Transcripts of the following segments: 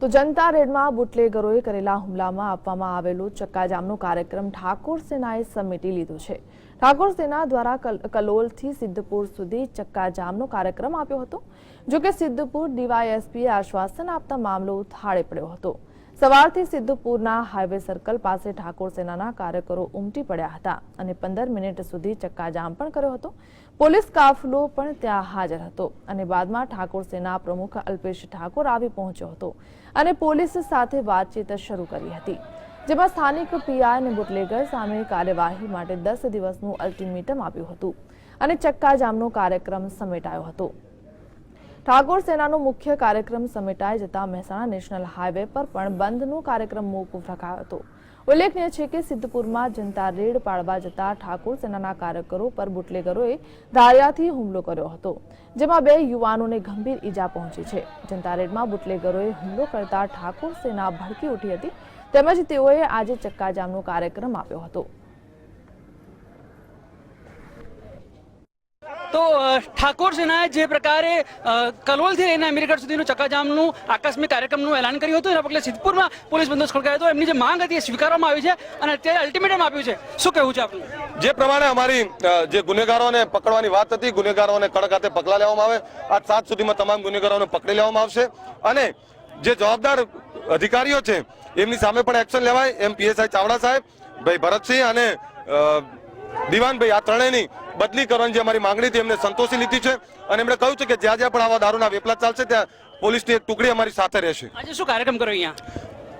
તો જનતા રેડમાં બુટલેગરોએ કરેલા હુમલામાં આપવામાં આવેલું ચક્કાજામનો કાર્યક્રમ ઠાકોર સેનાએ સમેટી લીધો છે. ઠાકોર સેના દ્વારા કલ- કલોલથી સિદ્ધપુર સુધી ચક્કાજામનો કાર્યક્રમ આપ્યો હતો, જોકે સિદ્ધપુર ડીવાયએસપીએ આશ્વાસન આપતા મામલો થાળે પડ્યો હતો. સવારથી સિદ્ધપુરના હાઈવે સર્કલ પાસે ઠાકોર સેનાના કાર્યકરો ઉમટી પડ્યા હતા અને પંદર મિનિટ સુધી ચક્કાજામ પણ કર્યો હતો. પોલીસ કાફલો પણ ત્યાં હાજર હતો અને બાદમાં ઠાકોર સેના પ્રમુખ અલ્પેશ ઠાકોર આવી પહોંચ્યો હતો અને પોલીસ સાથે વાતચીત શરૂ કરી હતી. જેમાં સ્થાનિક પીઆઈ અને બુટલેગર સામે કાર્યવાહી માટે દસ દિવસનું અલ્ટિમેટમ આપ્યું હતું અને ચક્કાજામનો કાર્યક્રમ સમેટાયો હતો. ઠાકોર સેનાનો મુખ્ય કાર્યક્રમ સમેટાઈ જતા મહેસાણા નેશનલ હાઈવે પર પણ બંધનો કાર્યક્રમ મોકૂફ રખાયો હતો. ઉલ્લેખનીય છે કે સિદ્ધપુરમાં જનતા રેડ પાડવા જતા ઠાકોર સેનાના કાર્યકરો પર બુટલેગરોએ ધારિયાથી હુમલો કર્યો હતો, જેમાં બે યુવાનોને ગંભીર ઈજા પહોંચી છે. જનતા રેડમાં બુટલેગરોએ હુમલો કરતા ઠાકોર સેના ભડકી ઉઠી હતી, તેમજ તેઓએ આજે ચક્કાજામનો કાર્યક્રમ આપ્યો હતો. તો ઠાકોર સેનાએ જે પ્રકારે કલોલથી લઈને અમીરગઢ સુધીનું ચક્કાજામનું આકસ્મિક કાર્યક્રમનું એલાન કર્યું હતું, એના પગલે સિદ્ધપુરમાં પોલીસ બંદોબસ્ત ખડકાયો હતો. એમની જે માંગ હતી એ સ્વીકારવામાં આવી છે અને અત્યારે અલ્ટિમેટમ આપ્યું છે. શું કહેવું છે આપનું? જે પ્રમાણે અમારી જે ગુનેગારોને પકડવાની વાત હતી, ગુનેગારોને કડક હાથે પગલાં લેવામાં આવે, આજ સાત સુધીમાં તમામ ગુનેગારોને પકડી લેવામાં આવશે અને જે જવાબદાર અધિકારીઓ છે, એમની સામે પણ એક્શન લેવાય. એમ પીએસઆઈ ચાવડા સાહેબ, ભાઈ ભરતસિંહ અને દિવાનભાઈ, આ ત્રણેયની બદલી કરવાની જે અમારી માંગણી હતી, એમને સંતોષી લીધી છે. અને એમણે કહ્યું છે કે જ્યાં જ્યાં પણ આવા દારૂના વેપલા ચાલશે, ત્યાં પોલીસની એક ટુકડી અમારી સાથે રહેશે. આજે શું કાર્યક્રમ કર્યો અહીંયા?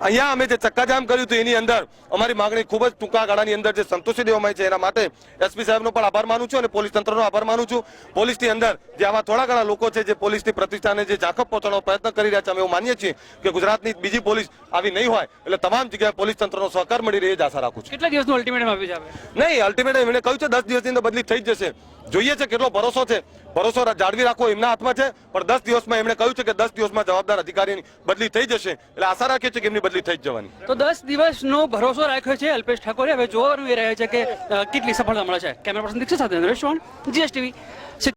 અહીંયા અમે જે ચક્કાજામ કર્યું હતું એની અંદર અમારી માંગણી ખૂબ જ ટૂંકા ગાળાની અંદર જે સંતોષી દેવામાં છે એના માટે એસપી સાહેબનો પણ આભાર માનું છું અને પોલીસ તંત્રનો આભાર માનું છું. પોલીસની અંદર જે આવા થોડા ઘણા લોકો છે જે પોલીસની પ્રતિષ્ઠાને જે ઝાંખપ પહોંચાડવાનો પ્રયત્ન કરી રહ્યા છે અમે એવું માનીએ છીએ કે ગુજરાતની બીજી પોલીસ આવી નહીં હોય એટલે તમામ જગ્યાએ પોલીસ તંત્રનો સહકાર મળી રહે એ જ આશા રાખું છું. કેટલા દિવસનું અલ્ટિમેટમ આપ્યું છે નહીં અલ્ટિમેટમ એમણે કહ્યું છે દસ દિવસની અંદર બદલી થઈ જશે. જોઈએ છે કેટલો ભરોસો છે. ભરોસો જાળવી રાખવો એમના હાથમાં છે. પણ દસ દિવસમાં એમણે કહ્યું છે કે દસ દિવસમાં જવાબદાર અધિકારીની બદલી થઈ જશે. એટલે આશા રાખીએ છીએ કે એમની બદલી થઈ જ જવાની. તો દસ દિવસનો ભરોસો રાખ્યો છે અલ્પેશ ઠાકોરે. હવે જોવાનું એ રહે છે કે કેટલી સફળતા મળે છે. કેમેરા પર્સન દીક્ષિત સાથે જીએસટીવી.